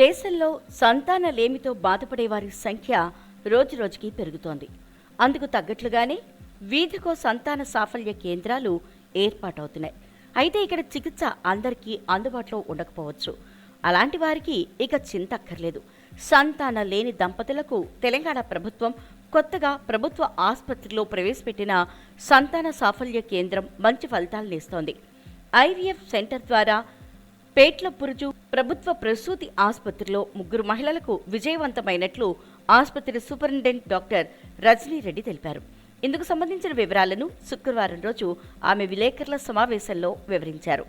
దేశంలో సంతాన లేమితో బాధపడే వారి సంఖ్య రోజురోజుకి పెరుగుతోంది. అందుకు తగ్గట్లుగానే వీధికో సంతాన సాఫల్య కేంద్రాలు ఏర్పాటవుతున్నాయి. అయితే ఇక్కడ చికిత్స అందరికీ అందుబాటులో ఉండకపోవచ్చు. అలాంటి వారికి ఇక చింతక్కర్లేదు. సంతాన లేని దంపతులకు తెలంగాణ ప్రభుత్వం కొత్తగా ప్రభుత్వ ఆసుపత్రిలో ప్రవేశపెట్టిన సంతాన సాఫల్య కేంద్రం మంచి ఫలితాలను ఇస్తోంది ఐవీఎఫ్ సెంటర్ ద్వారా పేట్ల పురుజు ప్రభుత్వ ప్రసూతి ఆసుపత్రిలో ముగ్గురు మహిళలకు విజయవంతమైనట్లు ఆసుపత్రి సూపరింటెండెంట్ డాక్టర్ రజనీ రెడ్డి తెలిపారు. ఇందుకు సంబంధించిన వివరాలను శుక్రవారం రోజు ఆమె విలేకరుల సమావేశంలో వివరించారు.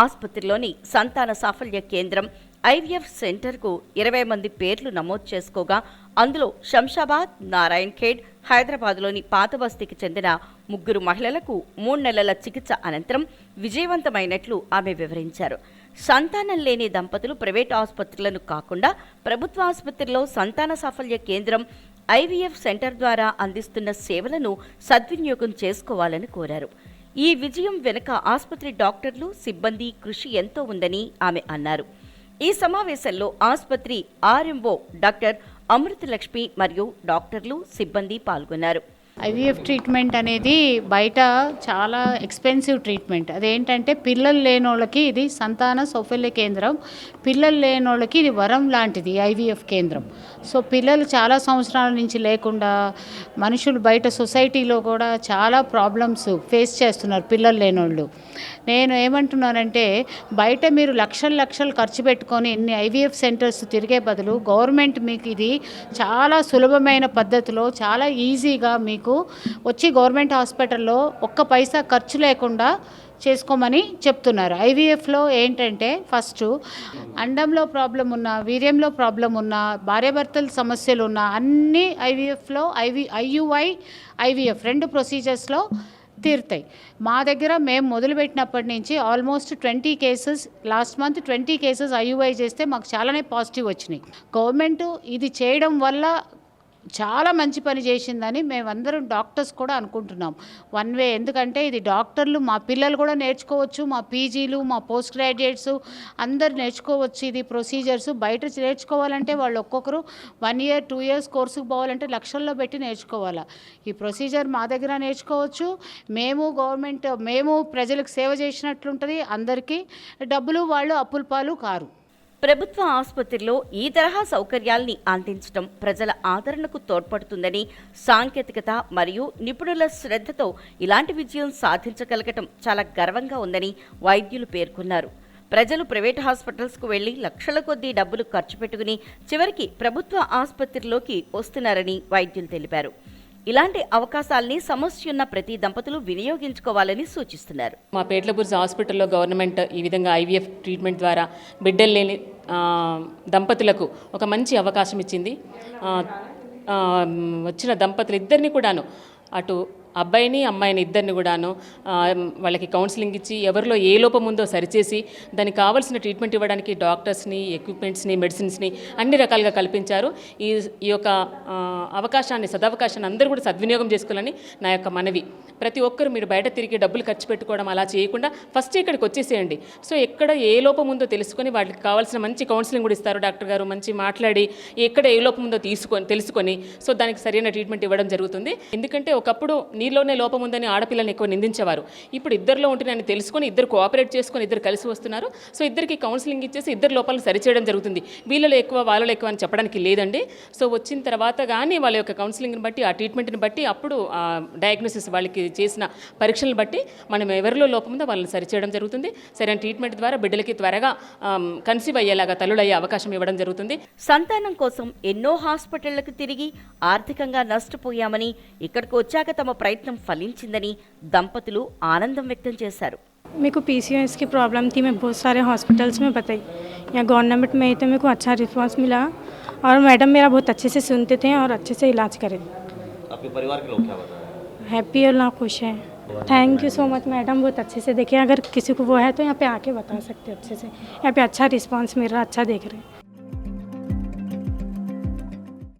ఆసుపత్రిలోని సంతాన సాఫల్య కేంద్రం ఐవీఎఫ్ సెంటర్కు ఇరవై మంది పేర్లు నమోదు చేసుకోగా అందులో శంషాబాద్ నారాయణ్ ఖేడ్ హైదరాబాద్లోని పాత బస్తీకి చెందిన ముగ్గురు మహిళలకు మూడు నెలల చికిత్స అనంతరం విజయవంతమైనట్లు ఆమె వివరించారు. సంతానం లేని దంపతులు ప్రైవేట్ ఆసుపత్రులను కాకుండా ప్రభుత్వ ఆసుపత్రిలో సంతాన సాఫల్య కేంద్రం ఐవీఎఫ్ సెంటర్ ద్వారా అందిస్తున్న సేవలను సద్వినియోగం చేసుకోవాలని కోరారు. ఈ విజయం వెనుక ఆసుపత్రి డాక్టర్లు సిబ్బంది కృషి ఎంతో ఉందని ఆమె అన్నారు. ఈ సమావేశంలో ఆసుపత్రి ఆర్ఎంఓ డాక్టర్ అమృతలక్ష్మి మరియు డాక్టర్లు సిబ్బంది పాల్గొన్నారు. ఐవీఎఫ్ ట్రీట్మెంట్ అనేది బయట చాలా ఎక్స్పెన్సివ్ ట్రీట్మెంట్. అదేంటంటే పిల్లలు లేనోళ్ళకి ఇది సంతాన సౌఫల్య కేంద్రం పిల్లలు లేనోళ్ళకి ఇది వరం లాంటిది ఐవీఎఫ్ కేంద్రం. సో పిల్లలు చాలా సంవత్సరాల నుంచి లేకుండా మనుషులు బయట సొసైటీలో కూడా చాలా ప్రాబ్లమ్స్ ఫేస్ చేస్తున్నారు పిల్లలు లేనోళ్ళు. నేను ఏమంటున్నానంటే బయట మీరు లక్షలు లక్షలు ఖర్చు పెట్టుకొని ఇన్ని ఐవీఎఫ్ సెంటర్స్ తిరిగే బదులు గవర్నమెంట్ మీకు ఇది చాలా సులభమైన పద్ధతిలో చాలా ఈజీగా మీకు వచ్చి గవర్నమెంట్ హాస్పిటల్లో ఒక్క పైసా ఖర్చు లేకుండా చేసుకోమని చెప్తున్నారు. ఐవీఎఫ్లో ఏంటంటే ఫస్ట్ అండంలో ప్రాబ్లం ఉన్న వీర్యంలో ప్రాబ్లం ఉన్న భార్యాభర్తల సమస్యలు ఉన్న అన్ని ఐవీఎఫ్లో ఐవి ఐయుఐ ఐవీఎఫ్ రెండు ప్రొసీజర్స్లో తీరుతాయి. మా దగ్గర మేము మొదలుపెట్టినప్పటి నుంచి almost twenty cases last month twenty cases IUI చేస్తే మాకు చాలానే పాజిటివ్ వచ్చినాయి. గవర్నమెంట్ ఇది చేయడం వల్ల చాలా మంచి పని చేసిందని మేమందరం డాక్టర్స్ కూడా అనుకుంటున్నాం. వన్ వే ఎందుకంటే ఇది డాక్టర్లు మా పిల్లలు కూడా నేర్చుకోవచ్చు మా పీజీలు మా పోస్ట్ గ్రాడ్యుయేట్స్ అందరు నేర్చుకోవచ్చు ఇది ప్రొసీజర్స్. బయట నేర్చుకోవాలంటే వాళ్ళు ఒక్కొక్కరు వన్ ఇయర్ టూ ఇయర్స్ కోర్సుకు పోవాలంటే లక్షల్లో పెట్టి నేర్చుకోవాలి. ఈ ప్రొసీజర్ మా దగ్గర నేర్చుకోవచ్చు. మేము గవర్నమెంట్ మేము ప్రజలకు సేవ చేసినట్లుంటుంది. అందరికీ డబ్బులు వాళ్ళు అప్పుల పాలు కారు. ప్రభుత్వ ఆసుపత్రిలో ఈ తరహా సౌకర్యాల్ని అందించడం ప్రజల ఆదరణకు తోడ్పడుతుందని సాంకేతికత మరియు నిపుణుల శ్రద్ధతో ఇలాంటి విజయం సాధించగలగటం చాలా గర్వంగా ఉందని వైద్యులు పేర్కొన్నారు. ప్రజలు ప్రైవేట్ హాస్పిటల్స్కు వెళ్ళి లక్షల కొద్దీ డబ్బులు ఖర్చు పెట్టుకుని చివరికి ప్రభుత్వ ఆసుపత్రిలోకి వస్తున్నారని వైద్యులు తెలిపారు. ఇలాంటి అవకాశాల్ని సమస్యన్న ప్రతి దంపతులు వినియోగించుకోవాలని సూచిస్తున్నారు. మా పేట్లబుర్జ్ హాస్పిటల్లో గవర్నమెంట్ ఈ విధంగా ఐవీఎఫ్ ట్రీట్మెంట్ ద్వారా బిడ్డలు లేని దంపతులకు ఒక మంచి అవకాశం ఇచ్చింది. వచ్చిన దంపతులు ఇద్దరిని కూడాను అటు అబ్బాయిని అమ్మాయిని ఇద్దరిని కూడాను వాళ్ళకి కౌన్సిలింగ్ ఇచ్చి ఎవరిలో ఏ లోపం ఉందో సరిచేసి దానికి కావాల్సిన ట్రీట్మెంట్ ఇవ్వడానికి డాక్టర్స్ని ఎక్విప్మెంట్స్ని మెడిసిన్స్ని అన్ని రకాలుగా కల్పించారు. ఈ ఈ యొక్క అవకాశాన్ని సదవకాశాన్ని అందరూ కూడా సద్వినియోగం చేసుకోవాలని నా యొక్క మనవి. ప్రతి ఒక్కరు మీరు బయట తిరిగి డబ్బులు ఖర్చు పెట్టుకోవడం అలా చేయకుండా ఫస్ట్ ఇక్కడికి వచ్చేసేయండి. సో ఎక్కడ ఏ లోపం ఉందో తెలుసుకొని వాళ్ళకి కావాల్సిన మంచి కౌన్సిలింగ్ కూడా ఇస్తారు డాక్టర్ గారు. మంచి మాట్లాడి ఎక్కడ ఏ లోపం ఉందో తీసుకొని తెలుసుకొని సో దానికి సరైన ట్రీట్మెంట్ ఇవ్వడం జరుగుతుంది. ఎందుకంటే ఒకప్పుడు వీరిలోనే లోపం ఉందని ఆడపిల్లని ఎక్కువ నిందించేవారు. ఇప్పుడు ఇద్దరిలో ఉంటున్నాయని తెలుసుకొని ఇద్దరు కోఆపరేట్ చేసుకొని ఇద్దరు కలిసి వస్తున్నారు. సో ఇద్దరికి కౌన్సిలింగ్ ఇచ్చేసి ఇద్దరు లోపాలను సరిచేయడం జరుగుతుంది. వీళ్ళలో ఎక్కువ వాళ్ళలో ఎక్కువ అని చెప్పడానికి లేదండి. సో వచ్చిన తర్వాత కానీ వాళ్ళ యొక్క కౌన్సిలింగ్ని బట్టి ఆ ట్రీట్మెంట్ని బట్టి అప్పుడు డయాగ్నోసిస్ వాళ్ళకి చేసిన పరీక్షలను బట్టి మనం ఎవరిలో లోపం ఉందో వాళ్ళని సరిచేయడం జరుగుతుంది. సరైన ట్రీట్మెంట్ ద్వారా బిడ్డలకి త్వరగా కన్సీవ్ అయ్యేలాగా తల్లులయ్యే అవకాశం ఇవ్వడం జరుగుతుంది. సంతానం కోసం ఎన్నో హాస్పిటళ్ళకు తిరిగి ఆర్థికంగా నష్టపోయామని ఇక్కడికి వచ్చాక తమ ప్రయత్నం ఫలించిందని దంపతులు ఆనందం వ్యక్తం చేశారు मेरे को पीसीओएस की प्रॉब्लम थी मैं बहुत सारे हॉस्पिटल्स में बताई यहाँ गवर्नमेंट में ही तो मेरे को अच्छा रिस्पांस मिला और मैडम मेरा बहुत अच्छे से सुनते थे और अच्छे से इलाज करे आपके परिवार के लोग क्या बता रहे हैं हैप्पी और ना खुश हैं thank you so much madam बहुत अच्छे से देखिए अगर किसी को वो है तो यहाँ पे आके बता सकते हैं अच्छे से यहाँ पे अच्छा रिस्पांस मिल रहा अच्छा देख रहे हैं